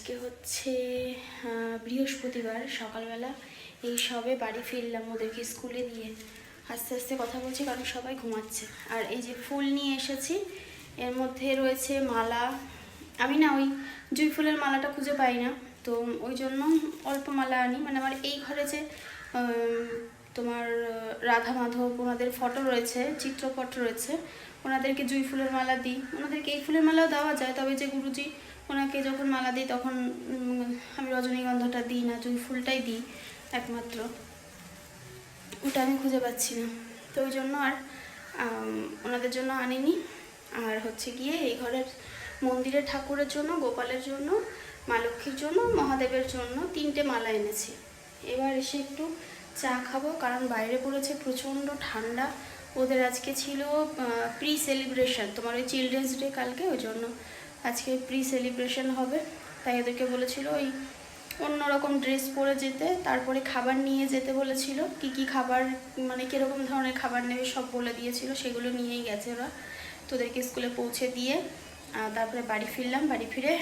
আজকে হচ্ছে বৃহস্পতিবার, সকালবেলা এই সবে বাড়ি ফিরলাম ওদেরকে স্কুলে দিয়ে আস্তে আস্তে কথা বলছি কারণ সবাই ঘুমাচ্ছে। আর এই যে ফুল নিয়ে এসেছি, এর মধ্যে রয়েছে মালা। আমি না ওই জুই ফুলের মালাটা খুঁজে পাই না, তো ওই জন্য অল্প মালা আনি। মানে আমার এই ঘরে যে তোমার রাধা মাধব, ওনাদের ফটো রয়েছে, চিত্রপট রয়েছে, ওনাদেরকে জুই ফুলের মালা দিই। ওনাদেরকে এই ফুলের মালাও দেওয়া যায়, তবে যে গুরুজি ওনাকে যখন মালা দিই তখন আমি রজনীগন্ধাটা দিই না জুই ফুলটাই দিই একমাত্র। ওটা আমি খুঁজে পাচ্ছি না। তো ওই জন্য আর ওনাদের জন্য আনিনি। আর হচ্ছে গিয়ে এই ঘরের মন্দিরের ঠাকুরের জন্য, গোপালের জন্য, মা লক্ষ্মীর জন্য, মহাদেবের জন্য তিনটে মালা এনেছি। এবার এসে একটু চা খাব, কারণ বাইরে পড়েছে প্রচণ্ড ঠান্ডা। ওদের আজকে ছিল প্রি সেলিব্রেশন তোমার ওই চিলড্রেন্স ডে কালকে, ওই জন্য আজকে প্রি সেলিব্রেশন হবে, তাই এদেরকে বলেছিল ওই অন্যরকম ড্রেস পরে যেতে, তারপরে খাবার নিয়ে যেতে বলেছিল, কি কি খাবার মানে কীরকম ধরনের খাবার নেবে সব বলে দিয়েছিল, সেগুলো নিয়েই গেছে ওরা। তোদেরকে স্কুলে পৌঁছে দিয়ে তারপরে বাড়ি ফিরলাম, বাড়ি ফিরে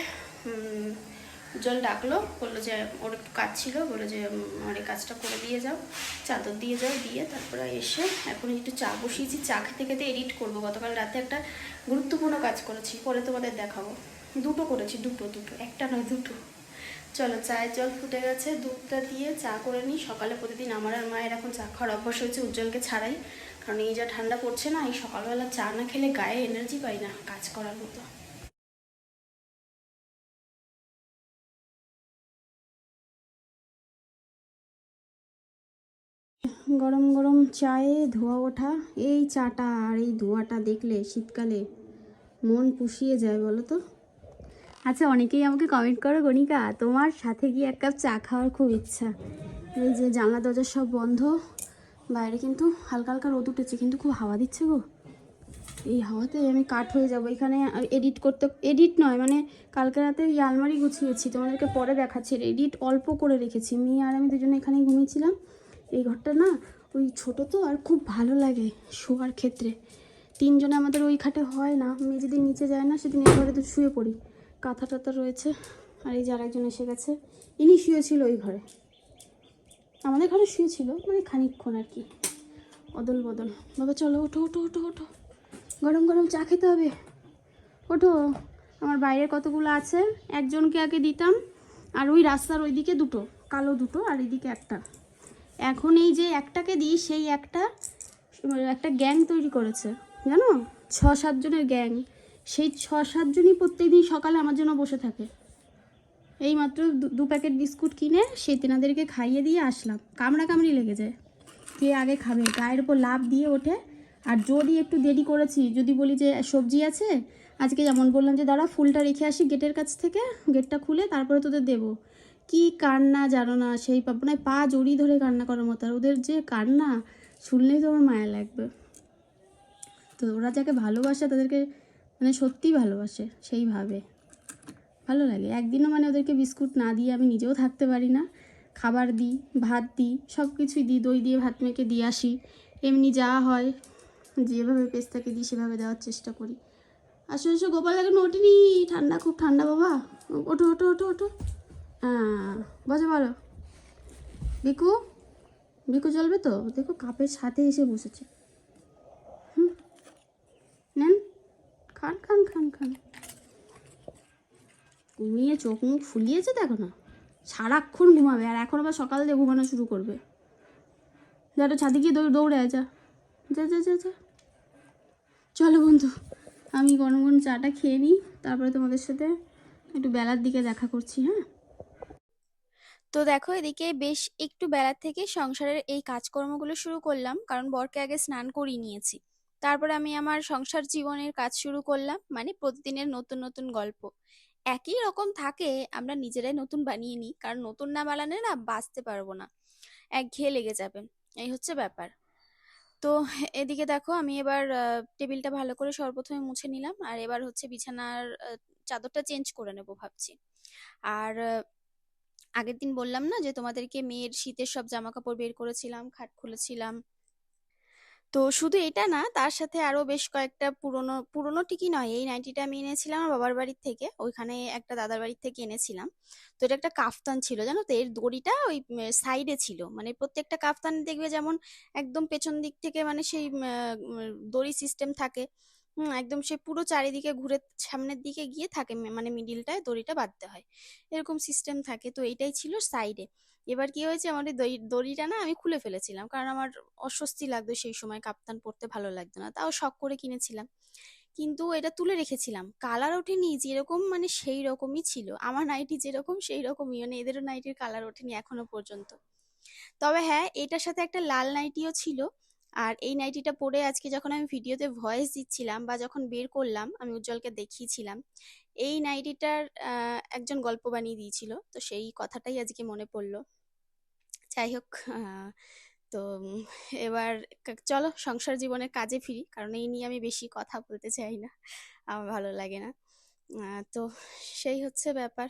উজ্জ্বল ডাকলো, বলল যে, ওর একটু কাজ ছিল, বলল যে আমার এই কাজটা করে দিয়ে যাও, চাদর দিয়ে যাও, দিয়ে তারপরে এসে এখন একটু চা বসিয়েছি, চা খেতে খেতে এডিট করব। গতকাল রাতে একটা গুরুত্বপূর্ণ কাজ করেছি, পরে তোমাদের দেখাবো। দুটো করেছি, দুটো দুটো, একটা নয়, দুটো। চলো, চায়ের জল ফুটে গেছে, দুধটা দিয়ে চা করে নিই। সকালে প্রতিদিন আমার আর মায়ের এখন চা খাওয়ার অভ্যাস হয়েছে, উজ্জ্বলকে ছাড়াই। কারণ এই যা ঠান্ডা পড়ছে না, এই সকালবেলা চা না খেলে গায়ে এনার্জি পাই না, কাজ করার মতো। গরম গরম চায়ে ধোয়া ওঠা, এই চাটা আর এই ধোয়াটা দেখলে শীতকালে মন পুষিয়ে যায় বলো তো? আচ্ছা অনেকেই আমাকে কমেন্ট করো গণিকা, তোমার সাথে গিয়ে এক কাপ চা খাওয়ার খুব ইচ্ছা। এই যে জানলা দরজা সব বন্ধ, বাইরে কিন্তু হালকা হালকা রোদ উঠেছে, কিন্তু খুব হাওয়া দিচ্ছে গো। এই হাওয়াতে আমি কাঠ হয়ে যাব, এখানে এডিট করতে এডিট নয় মানে কালকে রাতে ওই আলমারি গুছিয়েছি, তোমাদেরকে পরে দেখাচ্ছি এডিট অল্প করে রেখেছি। মেয়ে আর আমি দুজনে এখানেই ঘুমিয়েছিলাম। এই ঘরটা না ওই ছোট তো আর খুব ভালো লাগে শোয়ার ক্ষেত্রে। তিনজনে আমাদের ওই খাটে হয় না। মেয়ে যেদিন নিচে যায় না, সেদিন এই ঘরে তো শুয়ে পড়ি। কাঁথা টাথা রয়েছে। আর এই যে আরেকজন এসে গেছে। ইনি শুয়েছিল ওই ঘরে। আমাদের ঘরে শুয়েছিল মানে খানিকক্ষণ আর কি। অদল বদল। বাবা, চলো, ওঠো ওঠো ওঠো ওঠো। গরম গরম চা খেতে হবে। ওঠো। আমার বাইরে কতগুলো আছে? একজনকে আগে দিতাম। আর ওই রাস্তার ওইদিকে দুটো। কালো দুটো আর এইদিকে একটা। এখন এই যে একটাকে দিই, সেই একটা একটা গ্যাং তৈরি করেছে, জানো? ছ সাতজনের গ্যাং। সেই ছ সাতজনই প্রত্যেকদিন সকালে আমার জন্য বসে থাকে। এই মাত্র দু- প্যাকেট বিস্কুট কিনে সেই তেনাদেরকে খাইয়ে দিয়ে আসলাম। কামড়া কামড়ি লেগে যায়। কে আগে খাবে? গায়ের উপর লাভ দিয়ে ওঠে। আর যদি একটু দেরি করেছি, যদি বলি যে সবজি আছে, আজকে যেমন বললাম যে দাঁড়া, ফুলটা রেখে আসি গেটের কাছ থেকে, গেটটা খুলে তারপরে তোদের দেবো। কি কান্না জানো না, সেই পাপনায় পা জড়িয়ে ধরে কান্না করার মতো। আর ওদের যে কান্না, শুনলেই তো আমার মায়া লাগবে। তো ওরা যাকে ভালোবাসে, তাদেরকে মানে সত্যিই ভালোবাসে, সেইভাবে। ভালো লাগে। একদিনও মানে ওদেরকে বিস্কুট না দিয়ে আমি নিজেও থাকতে পারি না। খাবার দিই, ভাত দিই সব কিছুই দিই, দই দিয়ে ভাত মেখে দিয়ে আসি। এমনি যা হয়, যেভাবে পেস্তাকে দিই, সেভাবে দেওয়ার চেষ্টা করি। আসো, এসো, গোপাল এখন ওঠেনি। ঠান্ডা, খুব ঠান্ডা, বাবা। ওঠো ওঠো ওঠো ওঠো। হ্যাঁ বসে, বলো। বিকু বিকু চলবে তো? দেখো কাপের সাথে এসে বসেছে। হুম। নেন। খান খান খান খান। ঘুমিয়ে চোখ মুখ ফুলিয়েছে দেখো না সারাক্ষণ ঘুমাবে আর এখন আবার সকাল দিয়ে ঘুমানো শুরু করবে। যা, একটু ছাদে গিয়ে দৌড় যা। যা যা যা যা। চলো বন্ধু, আমি গরম গরম চাটা খেয়ে নিই। তারপরে তোমাদের সাথে একটু বেলার দিকে দেখা করছি হ্যাঁ? তো দেখো এদিকে বেশ একটু বেলার থেকে সংসারের এই কাজকর্মগুলো শুরু করলাম, কারণ বরকে আগে স্নান করিয়ে নিয়েছি। তারপরে আমি আমার সংসার জীবনের কাজ শুরু করলাম মানে প্রতিদিনের নতুন নতুন গল্প। একই রকম থাকে, আমরা নিজেরাই নতুন বানিয়ে নিই, কারণ নতুন না বানালে না বাঁচতে পারব না। একঘেয়ে লেগে যাবে, এই হচ্ছে ব্যাপার। তো এদিকে দেখো আমি এবার টেবিলটা ভালো করে সর্বপ্রথমে মুছে নিলাম, আর এবার হচ্ছে বিছানার চাদরটা চেঞ্জ করে নেব ভাবছি। আর আগের দিন বললাম না যে তোমাদেরকে মেয়ের শীতের সব জামা কাপড় বের করেছিলাম, খাট খুলেছিলাম। তো শুধু এটা না, তার সাথে আরও বেশ কয়েকটা পুরনো পুরনো ঠিকই নয়, এই নাইটিটা আমি এনেছিলাম আমার বাবার বাড়ির থেকে, ওইখানে একটা দাদার বাড়ির থেকে এনেছিলাম। তো এটা একটা কাফতান ছিল, জানো তো, এর দড়িটা ওই সাইডে ছিল মানে প্রত্যেকটা কাফতান দেখবে যেমন একদম পেছন দিক থেকে মানে সেই দড়ি সিস্টেম থাকে। হুম, একদম সে পুরো চারিদিকে ঘুরে সামনের দিকে গিয়ে থাকে মানে মিডিলটায় দড়িটা বাঁধতে হয়। এরকম সিস্টেম থাকে, তো এটাই ছিল সাইডে এবার কি হয়েছে আমার এই দড়ি- দড়িটা না আমি খুলে ফেলেছিলাম, কারণ আমার অস্বস্তি লাগতো সেই সময়, কাপ্তান পরতে ভালো লাগতো না, তাও শখ করে কিনেছিলাম। কিন্তু এটা তুলে রেখেছিলাম। কালার ওঠেনি, যেরকম মানে সেই রকমই ছিল। আমার নাইটি যেরকম, সেই রকমই মানে এদেরও নাইটির কালার ওঠেনি এখনও পর্যন্ত। তবে হ্যাঁ এটার সাথে একটা লাল নাইটিও ছিল। আর এই নাইটিটা পরে আজকে যখন আমি ভিডিওতে ভয়েস দিচ্ছিলাম বা যখন বের করলাম, আমি উজ্জ্বলকে দেখিয়েছিলাম, এই নাইটিটার একজন গল্প বানিয়ে দিয়েছিল। তো সেই কথাটাই আজকে মনে পড়ল। যাই হোক তো এবার চলো সংসার জীবনের কাজে ফিরি, কারণ এই নিয়ে আমি বেশি কথা বলতে চাই না। আমার ভালো লাগে না। তো সেই হচ্ছে ব্যাপার।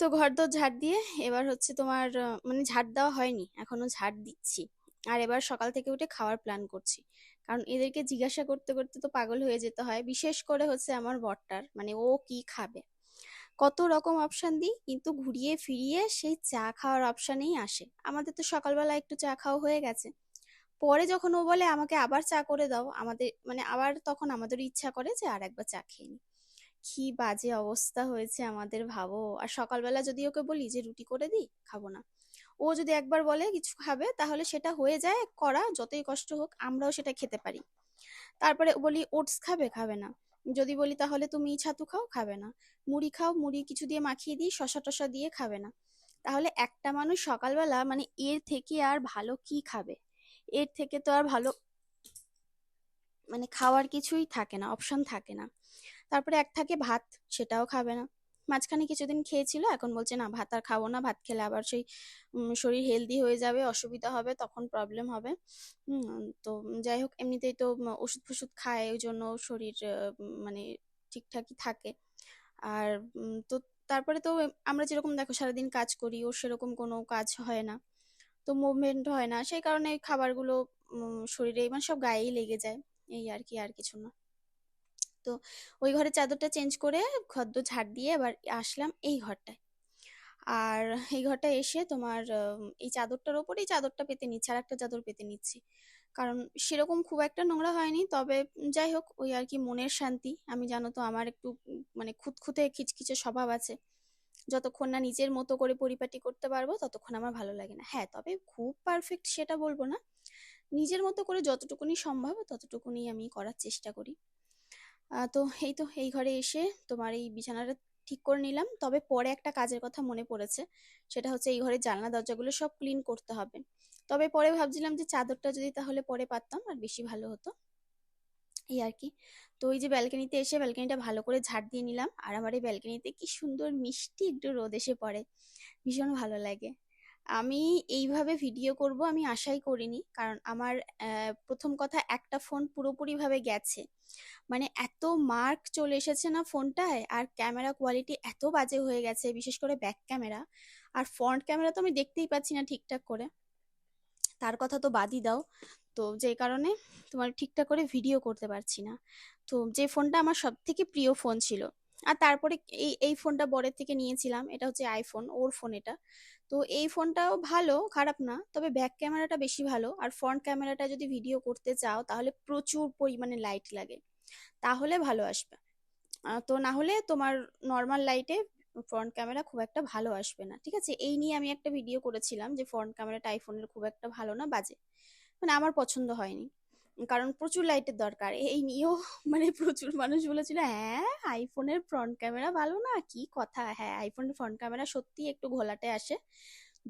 তো ঘর ঘরদোর ঝাড় দিয়ে এবার হচ্ছে তোমার মানে ঝাড় দেওয়া হয়নি, এখনও ঝাড় দিচ্ছি। আর এবার সকাল থেকে উঠে খাওয়ার প্ল্যান করছি। কারণ এদেরকে জিজ্ঞাসা করতে করতে তো পাগল হয়ে যেতে হয়। বিশেষ করে হচ্ছে আমার বরটার মানে ও কি খাবে? কত রকম অপশন দিই, কিন্তু ঘুরিয়ে ফিরিয়ে সেই চা খাওয়ার অপশানেই আসে। আমাদের তো সকালবেলা একটু চা খাওয়া হয়ে গেছে। পরে যখন ও বলে, আমাকে আবার চা করে দাও। আমাদের মানে আবার তখন আমাদেরও ইচ্ছা করে যে আর একবার চা খেয়ে নিই। কি বাজে অবস্থা হয়েছে আমাদের ভাবো। আর সকালবেলা যদি ওকে বলি যে, রুটি করে দিই, খাব না। ও যদি একবার বলে কিছু খাবে, তাহলে সেটা হয়ে যায়, করা যতই কষ্ট হোক, আমরাও সেটা খেতে পারি। তারপরে বলি, ওটস খাবে? খাবে না। যদি বলি, তাহলে তুমি ছাতু খাও? খাবে না। মুড়ি খাও? মুড়ি কিছু দিয়ে মাখিয়ে দিই, শসা টসা দিয়ে খাবে না। তাহলে একটা মানুষ সকালবেলা মানে এর থেকে আর ভালো কি খাবে? এর থেকে তো আর ভালো মানে খাওয়ার কিছুই থাকে না, অপশন থাকে না। তারপরে এক থাকে ভাত, সেটাও খাবে না। মাঝখানে কিছুদিন খেয়েছিল, এখন বলছে, না, ভাত আর খাব না, ভাত খেলে আবার সেই শরীর হেলদি হয়ে যাবে, অসুবিধা হবে, তখন প্রবলেম হবে। তো যাই হোক, এমনিতেই তো ওষুধ ফষুধ খায়, ওই জন্য শরীর মানে ঠিকঠাকই থাকে। আর তো তারপরে তো আমরা যেরকম দেখো সারাদিন কাজ করি, ওর সেরকম কোনো কাজ হয় না। তো মুভমেন্ট হয় না, সেই কারণে খাবারগুলো শরীরে মানে সব গায়েই লেগে যায়, এই আর কি, আর কিছু না। তো ওই ঘরে চাদরটা চেঞ্জ করে ঘরদোর ঝাড় দিয়ে এবার আসলাম এই ঘরটায়। আর এই ঘরটা এসে তোমার এই চাদরটার ওপরেই চাদরটা পেতে নিচ্ছি আর একটা চাদর পেতে নিচ্ছি। কারণ সেরকম খুব একটা নোংরা হয়নি, তবে যাই হোক, ওই আর কি মনের শান্তি। আমি জানো তো আমার একটু মানে খুঁতখুঁতে খিচখিচে স্বভাব আছে। যতক্ষণ না নিজের মতো করে পরিপাটি করতে পারব, ততক্ষণ আমার ভালো লাগে না। হ্যাঁ তবে খুব পারফেক্ট সেটা বলব না। নিজের মতো করে যতটুকুনি সম্ভব, ততটুকুনি আমি করার চেষ্টা করি। তো এই তো এই ঘরে এসে তোমার এই বিছানাটা ঠিক করে নিলাম। তবে পরে একটা কাজের কথা মনে পড়েছে, সেটা হচ্ছে এই ঘরের জানলা, দরজাগুলো সব ক্লিন করতে হবে। তবে পরে ভাবছিলাম যে চাদরটা যদি তাহলে পরে পারতাম আর বেশি ভালো হতো। এই আর কি। তো ওই যে ব্যালকনিতে এসে ব্যালকনিটা ভালো করে ঝাড় দিয়ে নিলাম, আর আমার এই ব্যালকনিতে কি সুন্দর মিষ্টি একটু রোদ এসে পড়ে। ভীষণ ভালো লাগে। আমি এইভাবে ভিডিও করব আমি আশাই করিনি। কারণ আমার প্রথম কথা একটা ফোন পুরোপুরিভাবে গেছে। মানে এত মার্ক চলে এসেছে না ফোনটায় আর ক্যামেরা কোয়ালিটি এত বাজে হয়ে গেছে, বিশেষ করে ব্যাক ক্যামেরা আর ফ্রন্ট ক্যামেরা তো আমি দেখতেই পাচ্ছি না ঠিকঠাক করে। তার কথা তো বাদই দাও। তো যে কারণে তোমার ঠিকঠাক করে ভিডিও করতে পারছি না। তো যে ফোনটা আমার সব থেকে প্রিয় ফোন ছিল। আর তারপরে এই এই ফোনটা বরের থেকে নিয়েছিলাম। এটা হচ্ছে আইফোন ওর ফোন এটা। তো এই ফোনটাও ভালো, খারাপ না। তবে ব্যাক ক্যামেরাটা বেশি ভালো। আর ফ্রন্ট ক্যামেরাটা যদি ভিডিও করতে চাও, তাহলে প্রচুর পরিমাণে লাইট লাগে। তাহলে ভালো আসবে। তো না হলে তোমার নর্মাল লাইটে ফ্রন্ট ক্যামেরা খুব একটা ভালো আসবে না। ঠিক আছে? এই নিয়ে আমি একটা ভিডিও করেছিলাম যে ফ্রন্ট ক্যামেরাটা আইফোনের খুব একটা ভালো না, বাজে। মানে আমার পছন্দ হয়নি। কারণ প্রচুর লাইটের দরকার। এই নিয়েও মানে প্রচুর মানুষ বলেছিল হ্যাঁ আইফোনের ফ্রন্ট ক্যামেরা ভালো না? কি কথা? হ্যাঁ আইফোনের ফ্রন্ট ক্যামেরা সত্যি একটু ঘোলাটে আসে।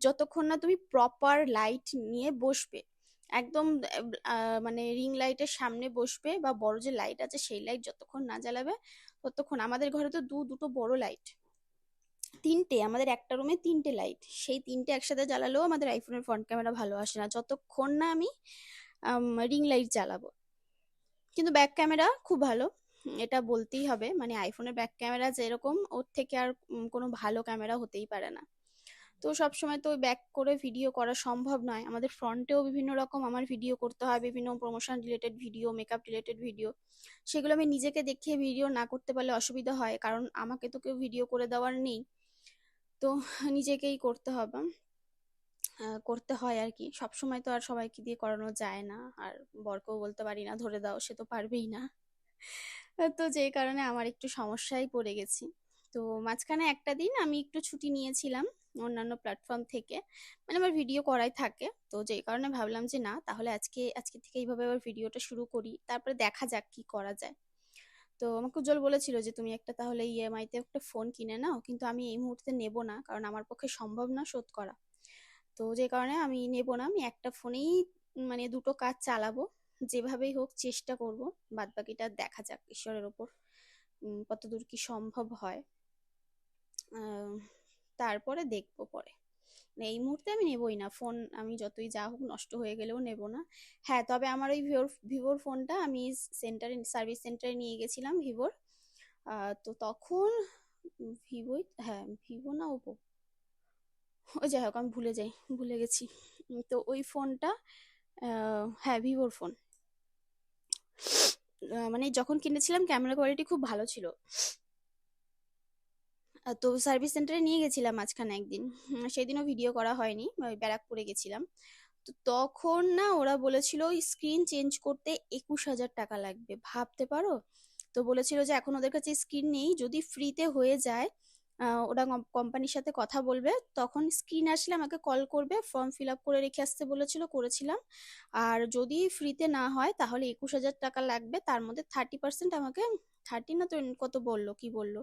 যতক্ষণ না তুমি প্রপার লাইট নিয়ে বসবে, একদম মানে রিং লাইটের সামনে বসবে বা বড় যে লাইট আছে সেই লাইট যতক্ষণ না জ্বালাবে, ততক্ষণ আমাদের ঘরে তো দু, দুটো বড় লাইট তিনটে, আমাদের একটা রুমে তিনটে লাইট সেই তিনটে একসাথে জ্বালালেও আমাদের আইফোনের ফ্রন্ট ক্যামেরা ভালো আসে না। যতক্ষণ না আমি রিং লাইট জ্বালাবো। কিন্তু ব্যাক ক্যামেরা খুব ভালো, এটা বলতেই হবে। মানে আইফোনের ব্যাক ক্যামেরা যেরকম, ওর থেকে আর কোনো ভালো ক্যামেরা হতেই পারে না। তো সবসময় তো ব্যাক করে ভিডিও করা সম্ভব নয়। আমাদের ফ্রন্টেও বিভিন্ন রকম আমার ভিডিও করতে হয়, বিভিন্ন promotion related video makeup related video সেগুলো আমি নিজেকে দেখিয়ে ভিডিও না করতে পারলে অসুবিধা হয়। কারণ আমাকে তো কেউ ভিডিও করে দেওয়ার নেই। তো নিজেকেই করতে হবে। করতে হয় আর কি সবসময় তো আর সবাইকে দিয়ে করানো যায় না। আর বরকেও বলতে পারি না, ধরে দাও, সে তো পারবেই না। তো যেই কারণে আমার একটু সমস্যায় পড়ে গেছি। তো মাঝখানে একটা দিন আমি একটু ছুটি নিয়েছিলাম অন্যান্য প্ল্যাটফর্ম থেকে। মানে আমার ভিডিও করাই থাকে। তো যেই কারণে ভাবলাম যে না, তাহলে আজকে আজকে থেকে এইভাবে আবার ভিডিওটা শুরু করি। তারপরে দেখা যাক কি করা যায়। তো আমাকে উজ্জ্বল বলেছিল যে, তুমি একটা তাহলে ইএমআই তে একটা ফোন কিনে নাও। কিন্তু আমি এই মুহূর্তে নেব না। কারণ আমার পক্ষে সম্ভব না শোধ করা। তো যে কারণে আমি নেব না। আমি একটা ফোনেই মানে দুটো কাজ চালাবো, যেভাবেই হোক চেষ্টা করব বাদ বাকিটা দেখা যাক ঈশ্বরের ওপর কতদূর কি সম্ভব হয়। তারপরে দেখব পরে। মানে এই মুহূর্তে আমি নেবই না। ফোন আমি যতই যা হোক নষ্ট হয়ে গেলেও নেব না। হ্যাঁ তবে আমার ওই ভিভোর ভিভোর ফোনটা আমি সেন্টারে, সার্ভিস সেন্টারে নিয়ে গেছিলাম ভিভোর। তো তখন ভিভোই হ্যাঁ ভিভো না ওপো। ওই যাই হোক, আমি ভুলে যাই, ভুলে গেছি। তো ওই ফোনটা হ্যাঁ ভিভোর ফোন। মানে যখন কিনেছিলাম, ক্যামেরা কোয়ালিটি খুব ভালো ছিল। তো সার্ভিস সেন্টারে নিয়ে গেছিলাম মাঝখানে একদিন। সেদিনও ভিডিও করা হয়নি ব্যারাকপুরে গেছিলাম। তো তখন না, ওরা বলেছিল স্ক্রিন চেঞ্জ করতে একুশ হাজার টাকা লাগবে। ভাবতে পারো? তো বলেছিল যে এখন ওদের কাছে স্ক্রিন নেই, যদি ফ্রিতে হয়ে যায় ওরা কোম্পানির সাথে কথা বলবে, তখন স্ক্রিন আসলে আমাকে কল করবে ফর্ম ফিল আপ করে রেখে আসতে বলেছিল, করেছিলাম। আর যদি ফ্রিতে না হয়, তাহলে একুশ হাজার টাকা লাগবে, তার মধ্যে থার্টি পার্সেন্ট আমাকে থার্টি না তো কত বলল, কি বলল?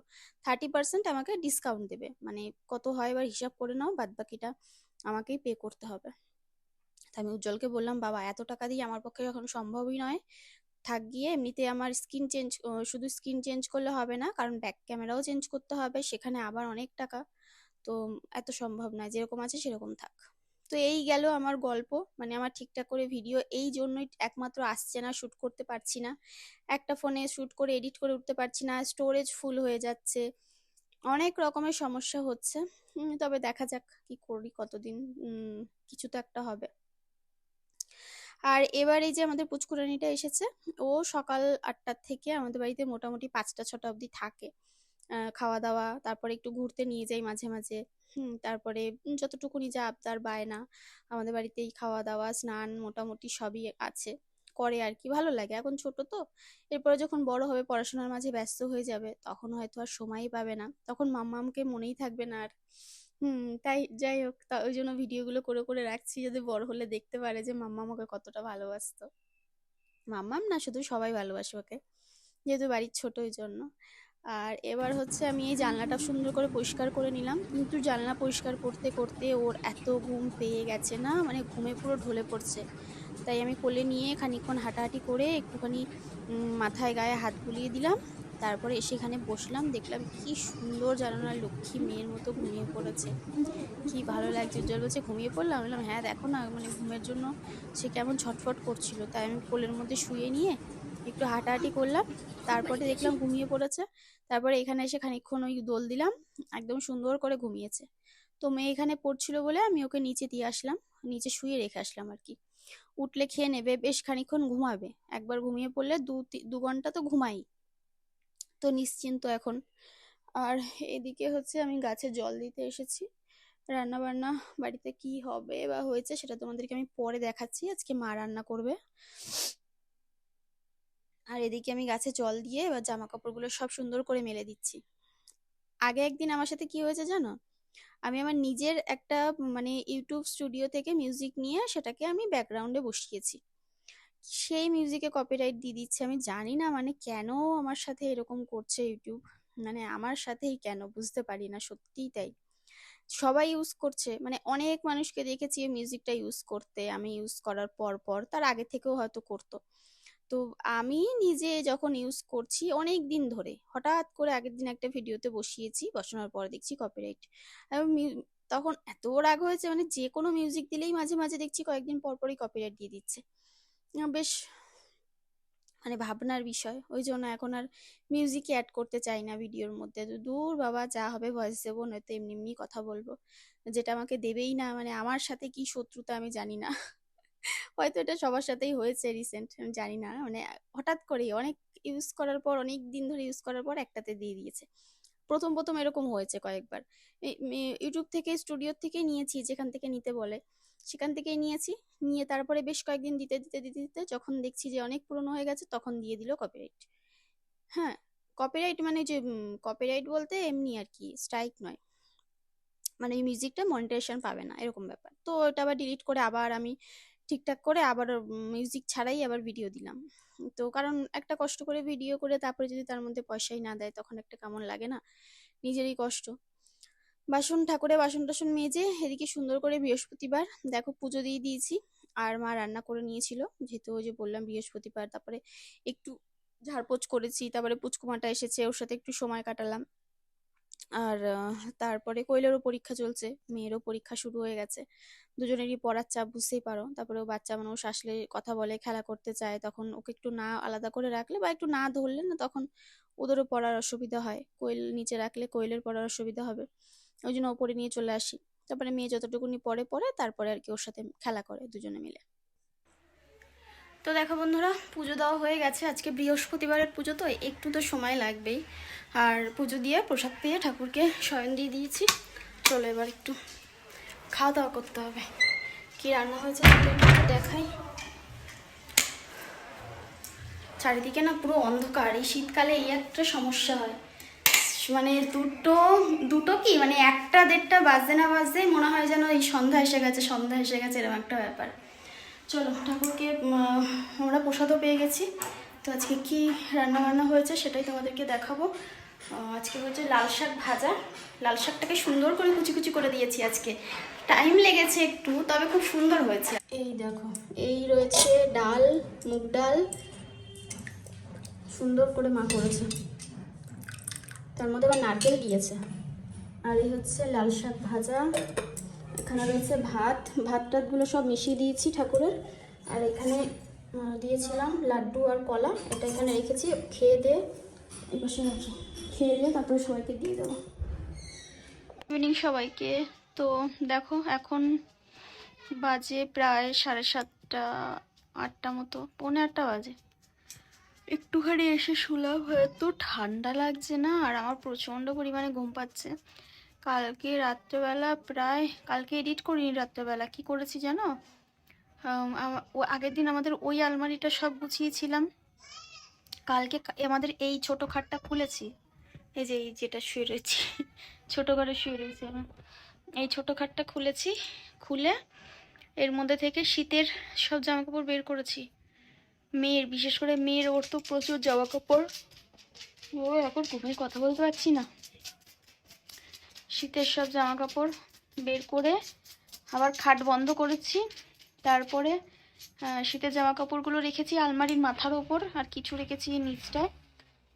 থার্টি পার্সেন্ট আমাকে ডিসকাউন্ট দেবে মানে কত হয় এবার হিসাব করে নাও বাদ বাকিটা আমাকেই পে করতে হবে। আমি উজ্জ্বলকে বললাম, বাবা, এত টাকা দিয়ে আমার পক্ষে এখন সম্ভবই নয়। থাক গিয়ে এমনিতে আমার স্ক্রিন চেঞ্জ শুধু স্ক্রিন চেঞ্জ করলে হবে না, কারণ ব্যাক ক্যামেরাও চেঞ্জ করতে হবে, সেখানে আবার অনেক টাকা। তো এত সম্ভব নয় যেরকম আছে সেরকম থাক। তো এই গেল আমার গল্প মানে আমার ঠিকঠাক করে ভিডিও এই জন্যই একমাত্র আসছে না শ্যুট করতে পারছি না। একটা ফোনে শ্যুট করে এডিট করে উঠতে পারছি না স্টোরেজ ফুল হয়ে যাচ্ছে। অনেক রকমের সমস্যা হচ্ছে। তবে দেখা যাক কি করি কতদিন কিছু তো একটা হবে। আর এবার এই যে আমাদের পুচকুরানিটা এসেছে, ও সকাল আটটার থেকে আমাদের বাড়িতে মোটামুটি পাঁচটা, ছটা অবধি থাকে। খাওয়া দাওয়া তারপরে একটু ঘুরতে নিয়ে যাই মাঝে মাঝে। হুম, তারপরে যতটুকুনি যা আবদার বায়না আমাদের বাড়িতেই খাওয়া দাওয়া স্নান মোটামুটি সবই আছে, করে আর কি। ভালো লাগে, এখন ছোট তো। এরপরে যখন বড় হবে, পড়াশোনার মাঝে ব্যস্ত হয়ে যাবে, তখন হয়তো আর সময়ই পাবে না। তখন মাম্মামকে মনেই থাকবে না আর হুম, তাই যাই হোক, তা ওই জন্য ভিডিওগুলো করে করে রাখছি। যাতে বড় হলে দেখতে পারে যে মাম্মা আমাকে কতটা ভালোবাসতো। মাম্মাম না, শুধু সবাই ভালোবাসে ওকে, যেহেতু বাড়ির ছোট ওই জন্য। আর এবার হচ্ছে আমি এই জানলাটা সুন্দর করে পরিষ্কার করে নিলাম। কিন্তু জানলা পরিষ্কার করতে করতে ওর এত ঘুম পেয়ে গেছে না মানে ঘুমে পুরো ঢলে পড়ছে। তাই আমি কোলে নিয়ে খানিকক্ষণ হাঁটাহাঁটি করে একটুখানি মাথায়, গায়ে হাত বুলিয়ে দিলাম। তারপরে এসে এখানে বসলাম, দেখলাম কি সুন্দর জানো না লক্ষ্মী মেয়ের মতো ঘুমিয়ে পড়েছে। কি ভালো লাগছে, উজ্জ্বল বলছে, ঘুমিয়ে পড়লাম? বললাম হ্যাঁ দেখো না মানে ঘুমের জন্য সে কেমন ছটফট করছিল। তাই আমি কোলের মধ্যে শুয়ে নিয়ে একটু হাঁটাহাঁটি করলাম। তারপরে দেখলাম ঘুমিয়ে পড়েছে। তারপরে এখানে এসে খানিকক্ষণ ওই দোল দিলাম, একদম সুন্দর করে ঘুমিয়েছে। তো মেয়ে এখানে পড়ছিল বলে আমি ওকে নিচে দিয়ে আসলাম, নিচে শুয়ে রেখে আসলাম আর কি। উঠলে খেয়ে নেবে, বেশ খানিকক্ষণ ঘুমাবে। একবার ঘুমিয়ে পড়লে দু দু ঘণ্টা তো ঘুমাই তো নিশ্চিন্ত এখন। আর এদিকে হচ্ছে আমি গাছে জল দিতে এসেছি। রান্না বান্না বাড়িতে কি হবে বা হয়েছে সেটা তোমাদেরকে আমি পরে দেখাচ্ছি। আজকে মা রান্না করবে। আর এদিকে আমি গাছে জল দিয়ে এবার জামা কাপড়গুলো সব সুন্দর করে মেলে দিচ্ছি। আগে একদিন আমার সাথে কি হয়েছে জানো? আমি আমার নিজের একটা মানে ইউটিউব স্টুডিও থেকে মিউজিক নিয়ে সেটাকে আমি ব্যাকগ্রাউন্ডে বসিয়েছি। সেই মিউজিকে কপিরাইট দিয়ে দিচ্ছে। আমি জানি না মানে কেন আমার সাথে এরকম করছে ইউটিউব? মানে আমার সাথেই কেন? বুঝতে পারি না, সত্যিই তাই। সবাই ইউজ করছে। মানে অনেক মানুষকে দেখেছি মিউজিকটা ইউজ করতে। আমি ইউজ করার পর পর, তার আগে থেকেও হয়তো করতো। তো আমি নিজে যখন ইউজ করছি, অনেক দিন ধরে, হঠাৎ করে আগের দিন একটা ভিডিওতে বসিয়েছি, বসানোর পর দেখছি কপিরাইট তখন এত রাগ হয়েছে মানে যে কোনো মিউজিক দিলেই মাঝে মাঝে দেখছি কয়েকদিন পর পরই কপিরাইট দিয়ে দিচ্ছে। বেশ মানে ভাবনার বিষয়। ওই জন্য এখন আর মিউজিকই অ্যাড করতে চাই না ভিডিওর মধ্যে। তো দূর বাবা, যা হবে ভয়েস দেবো নয়তো এমনি এমনি কথা বলব। যেটা আমাকে দেবেই না মানে আমার সাথে কি শত্রুতা আমি জানি না। হয়তো এটা সবার সাথেই হয়েছে রিসেন্ট আমি জানি না। মানে হঠাৎ করেই অনেক ইউজ করার পর, অনেক দিন ধরে ইউজ করার পর একটাতে দিয়ে দিয়েছে। প্রথম প্রথম এরকম হয়েছে কয়েকবার। ইউটিউব থেকে স্টুডিও থেকে নিয়েছি, যেখান থেকে নিতে বলে। সেখান থেকেই নিয়েছি। নিয়ে তারপরে বেশ কয়েকদিন দিতে দিতে দিতে দিতে যখন দেখছি যে অনেক পুরনো হয়ে গেছে তখন দিয়ে দিল কপিরাইট হ্যাঁ কপিরাইট মানে যে কপিরাইট বলতে এমনি আর কি স্ট্রাইক নয়। মানে মিউজিকটা মনিটাইজেশন পাবে না, এরকম ব্যাপার। তো ওটা আবার ডিলিট করে আবার আমি ঠিকঠাক করে আবার মিউজিক ছাড়াই আবার ভিডিও দিলাম। তো কারণ একটা কষ্ট করে ভিডিও করে তারপরে যদি তার মধ্যে পয়সাই না দেয় তখন একটা কেমন লাগে না? নিজেরই কষ্ট। বাসন ঠাকুরে বাসন টাসন মেজে এদিকে সুন্দর করে বৃহস্পতিবার দেখো পুজো দিয়ে দিয়েছি। আর মা রান্না করে নিয়েছিল, যেহেতু ওই যে বললাম বৃহস্পতিবার, তারপরে একটু ঝাড়পোছ করেছি, তারপরে পুচকুমাটা এসেছে, ওর সাথে একটু সময় কাটালাম। আর তারপরে কোয়েলেরও পরীক্ষা চলছে, মেয়েরও পরীক্ষা শুরু হয়ে গেছে। দুজনেরই পড়ার চাপ, বুঝতেই পারো। তারপরে ও বাচ্চা মানুষ আসলে কথা বলে, খেলা করতে চায়, তখন ওকে একটু না আলাদা করে রাখলে বা একটু না ধরলে না, তখন ওদেরও পড়ার অসুবিধা হয়। কোয়েল নিচে রাখলে কোয়েলের পড়ার অসুবিধা হবে। ওই জন্য ওপরে নিয়ে চলে আসি। তারপরে মেয়ে যতটুকুনি পরে পরে তারপরে আর কি ওর সাথে খেলা করে দুজনে মিলে। তো দেখো বন্ধুরা, পুজো দেওয়া হয়ে গেছে। আজকে বৃহস্পতিবারের পুজো, তো একটু তো সময় লাগবেই। আর পুজো দিয়ে প্রসাদ পেয়ে ঠাকুরকে শয়ন দিয়ে দিয়েছি। চলো এবার একটু খাওয়া দাওয়া করতে হবে। কি রান্না হয়েছে দেখাই। চারিদিকে না পুরো অন্ধকার। এই শীতকালে এই একটা সমস্যা হয়। মানে দুটো দুটো কি? মানে একটা দেড়টা বাজতে না বাজতেই মনে হয় যেন এই সন্ধ্যা এসে গেছে, সন্ধ্যা এসে গেছে, এরকম একটা ব্যাপার। চলো, ঠাকুরকে আমরা প্রসাদও পেয়ে গেছি। তো আজকে কি রান্না বান্না হয়েছে সেটাই তোমাদেরকে দেখাবো। আজকে হচ্ছে লাল শাক ভাজা। লাল শাকটাকে সুন্দর করে কুচি কুচি করে দিয়েছি আজকে। টাইম লেগেছে একটু, তবে খুব সুন্দর হয়েছে। এই দেখো, এই রয়েছে ডাল, মুগ ডাল। সুন্দর করে মা করেছে। তার মধ্যে আবার নারকেল দিয়েছে। আর এই হচ্ছে লাল শাক ভাজা। এখানে রয়েছে ভাত। ভাত টাতগুলো সব মিশিয়ে দিয়েছি ঠাকুরের। আর এখানে দিয়েছিলাম লাড্ডু আর কলা। এটা এখানে রেখেছি। খেয়ে দিয়ে পাশে রাখি। খেয়ে দিয়ে তারপরে সবাইকে দিয়ে দেবো। ইভিনিং সবাইকে। তো দেখো, এখন বাজে প্রায় সাড়ে সাতটা, আটটা মতো, পৌনে আটটা বাজে। একটুখানি এসে শুলাম হয়তো ঠান্ডা লাগছে না, আর আমার প্রচণ্ড পরিমাণে ঘুম পাচ্ছে। কালকে রাত্রেবেলা প্রায়, কালকে এডিট করিনি রাত্রেবেলা, কি করেছি জানো? ও আগের দিন আমাদের ওই আলমারিটা সব গুছিয়েছিলাম। কালকে আমাদের এই ছোট খাটটা খুলেছি, এই যে এই যেটা শুয়ে রয়েছি, ছোটো ঘরে শুয়ে রয়েছি এই ছোট খাটটা খুলেছি, খুলে এর মধ্যে থেকে শীতের সব জামা কাপড় বের করেছি। মেয়ের, বিশেষ করে মেয়ের ওর তো প্রচুর জামা কাপড়। ও, এখন ঘুমে কথা বলতে পারছি না। শীতের সব জামা কাপড় বের করে আবার খাট বন্ধ করেছি। তারপরে শীতের জামা কাপড়গুলো রেখেছি আলমারির মাথার ওপর, আর কিছু রেখেছি নিচটায়।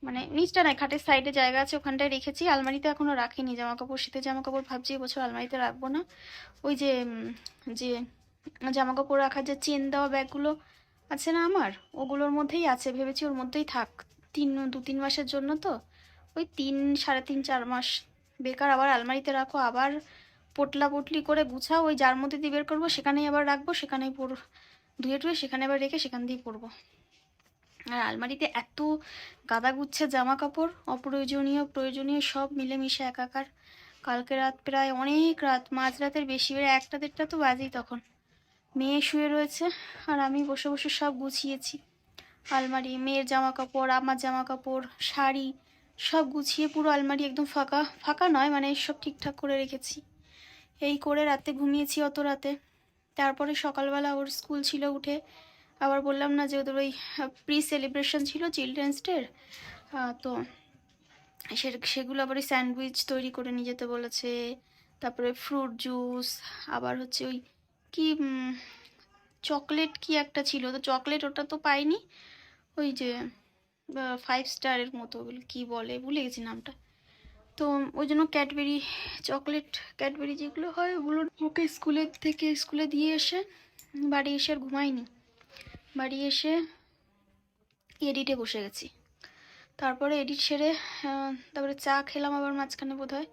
মানে নিচটা নয়, খাটের সাইডে জায়গা আছে, ওখানটায় রেখেছি। আলমারিতে এখনও রাখিনি জামা কাপড়, শীতের জামা কাপড় ভাবছি এবছর আলমারিতে রাখব না। ওই যে যে জামা কাপড় রাখার যে চেন দেওয়া ব্যাগগুলো আছে না আমার? ওগুলোর মধ্যেই আছে, ভেবেছি ওর মধ্যেই থাক। তিন দু তিন মাসের জন্য তো। ওই তিন, সাড়ে তিন, চার মাস। বেকার, আবার আলমারিতে রাখো, আবার পোটলা পোটলি করে গুছাও, ওই যার মধ্যে দিয়ে বের করব, সেখানেই আবার রাখব, সেখানেই পর, ধুয়ে টুয়ে সেখানে আবার রেখে সেখান দিয়ে পরবো। আর আলমারিতে এত গাদা গুচ্ছে জামা কাপড় অপ্রয়োজনীয়, প্রয়োজনীয় সব মিলেমিশে একাকার। কালকে রাত প্রায় অনেক রাত, মাঝরাতের বেশি বেড়ে একটা দেড়টা তো বাজেই তখন। মেয়ে শুয়ে রয়েছে, আর আমি বসে বসে সব গুছিয়েছি। আলমারি, মেয়ের জামা কাপড় আমার জামা কাপড় শাড়ি, সব গুছিয়ে পুরো আলমারি একদম ফাঁকা ফাঁকা নয় মানে সব ঠিকঠাক করে রেখেছি। এই করে রাতে ঘুমিয়েছি অত রাতে। তারপরে সকালবেলা ওর স্কুল ছিল উঠে, আবার বললাম না যে ওদের ওই প্রি সেলিব্রেশন ছিল চিলড্রেন্স ডের তো সে, সেগুলো আবার ওই স্যান্ডউইচ তৈরি করে নিয়ে যেতে বলেছে। তারপরে ফ্রুট জুস আবার হচ্ছে ওই কি চকলেট কি একটা ছিল? তো চকলেট ওটা তো পাইনি। ওই যে ফাইভ স্টারের মতো কী বলে, ভুলে গেছি নামটা। তো ওই জন্য ক্যাডবেরি চকলেট ক্যাডবেরি যেগুলো হয় ওগুলো ওকে স্কুলের থেকে স্কুলে দিয়ে এসে বাড়ি এসে আর ঘুমাইনি। বাড়ি এসে এডিটে বসে গেছি। তারপরে এডিট সেরে তারপরে চা খেলাম আবার মাঝখানে বোধ হয়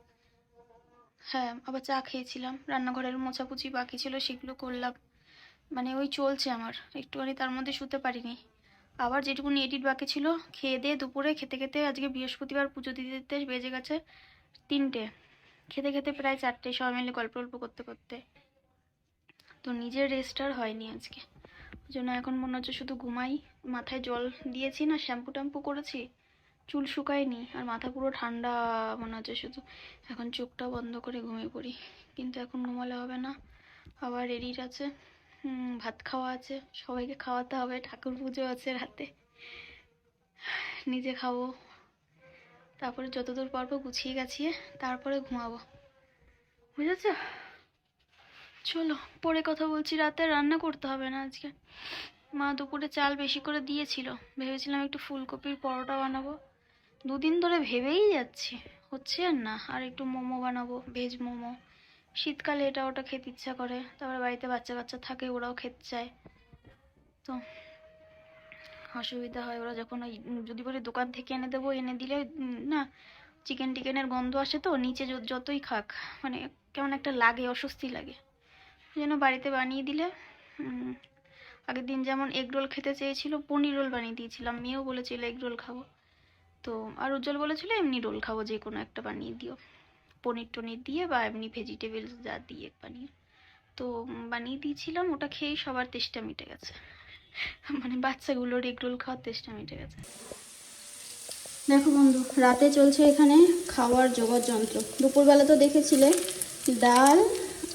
হ্যাঁ আবার চা খেয়েছিলাম। রান্নাঘরের মোছাপুচি বাকি ছিল, সেগুলো করলাম। মানে ওই চলছে আমার। একটুখানি তার মধ্যে শুতে পারিনি। আবার যেটুকুনি এডিট বাকি ছিল, খেয়ে দিয়ে দুপুরে খেতে খেতে আজকে বৃহস্পতিবার পুজো দিতে দিতে বেজে গেছে তিনটে। খেতে খেতে প্রায় চারটে, সবাই মিলে গল্প গল্প করতে করতে। তো নিজের রেস্ট আর হয়নি আজকে। ওই জন্য এখন মনে হচ্ছে শুধু ঘুমাই। মাথায় জল দিয়েছি না শ্যাম্পু ট্যাম্পু করেছি। চুল শুকায়নি আর মাথা পুরো ঠান্ডা মনে হচ্ছে, শুধু এখন চোখটা বন্ধ করে ঘুমিয়ে পড়ি। কিন্তু এখন ঘুমালে হবে না। আবার রেডির আছে ভাত খাওয়া আছে, সবাইকে খাওয়াতে হবে, ঠাকুর পুজো আছে রাতে। নিজে খাব। তারপরে যতদূর পারব গুছিয়ে গাছিয়ে তারপরে ঘুমাবো। বুঝেছ? চলো, পরে কথা বলছি। রাতে রান্না করতে হবে না আজকে। মা দুপুরে চাল বেশি করে দিয়েছিল। ভেবেছিলাম একটু ফুলকপির পরোটা বানাবো। দুদিন ধরে ভেবেই যাচ্ছি, হচ্ছে আর না। আর একটু মোমো বানাবো ভেজ মোমো। শীতকালে এটা ওটা খেতে ইচ্ছা করে, তারপরে বাড়িতে বাচ্চা কাচ্চা থাকে, ওরাও খেতে চায়। তো অসুবিধা হয়, ওরা যখন ওই, যদি বলি দোকান থেকে এনে দেবো, এনে দিলে না চিকেন টিকেনের গন্ধ আসে তো, নিচে যতই খাক মানে কেমন একটা লাগে, অস্বস্তি লাগে। জন্য বাড়িতে বানিয়ে দিলে আগের দিন যেমন এগ রোল খেতে চেয়েছিল, পনির রোল বানিয়ে দিয়েছিলাম, মেয়েও বলেছিল এগ রোল খাব। তো, আর উজ্জ্বল বলেছিল এমনি রোল খাব, যে কোনো একটা বানিয়ে দিও। পনির টনির দিয়ে বা এমনি ভেজিটেবলস যা দিয়ে বানিয়ে। তো বানিয়ে দিয়েছিলাম, ওটা খেয়েই সবার তেষ্টা মিটে গেছে। মানে বাচ্চাগুলোর এগ রোল খাওয়ার তেষ্টা মিটে গেছে। দেখো বন্ধু, রাতে চলছে এখানে খাওয়ার জোগাড় যন্ত্র দুপুরবেলা তো দেখেছিলে, ডাল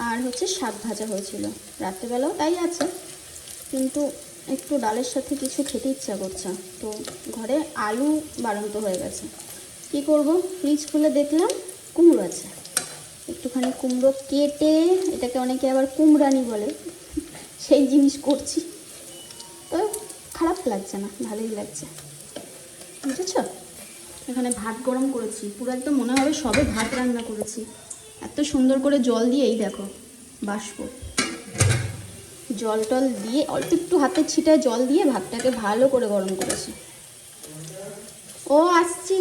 আর হচ্ছে শাক ভাজা হয়েছিল। রাত্রেবেলাও তাই আছে। কিন্তু একটু ডালের সাথে কিছু খেতে ইচ্ছা করছে। তো ঘরে আলু বাড়ন্ত হয়ে গেছে। কি করব? ফ্রিজ খুলে দেখলাম কুমড়ো আছে। একটুখানি কুমড়ো কেটে, এটাকে অনেকে আবার কুমড়ানি বলে, সেই জিনিস করছি। তো খারাপ লাগছে না, ভালোই লাগছে। বুঝেছ? এখানে ভাত গরম করেছি। পুরো একদম মনে হবে সবে ভাত রান্না করেছি। এত সুন্দর করে জল দিয়ে এই দেখো, বাষ্প। জল টল দিয়ে অল্প একটু হাতে ছিটায় জল দিয়ে ভাতটাকে ভালো করে গরম করেছি। ও, আসছি।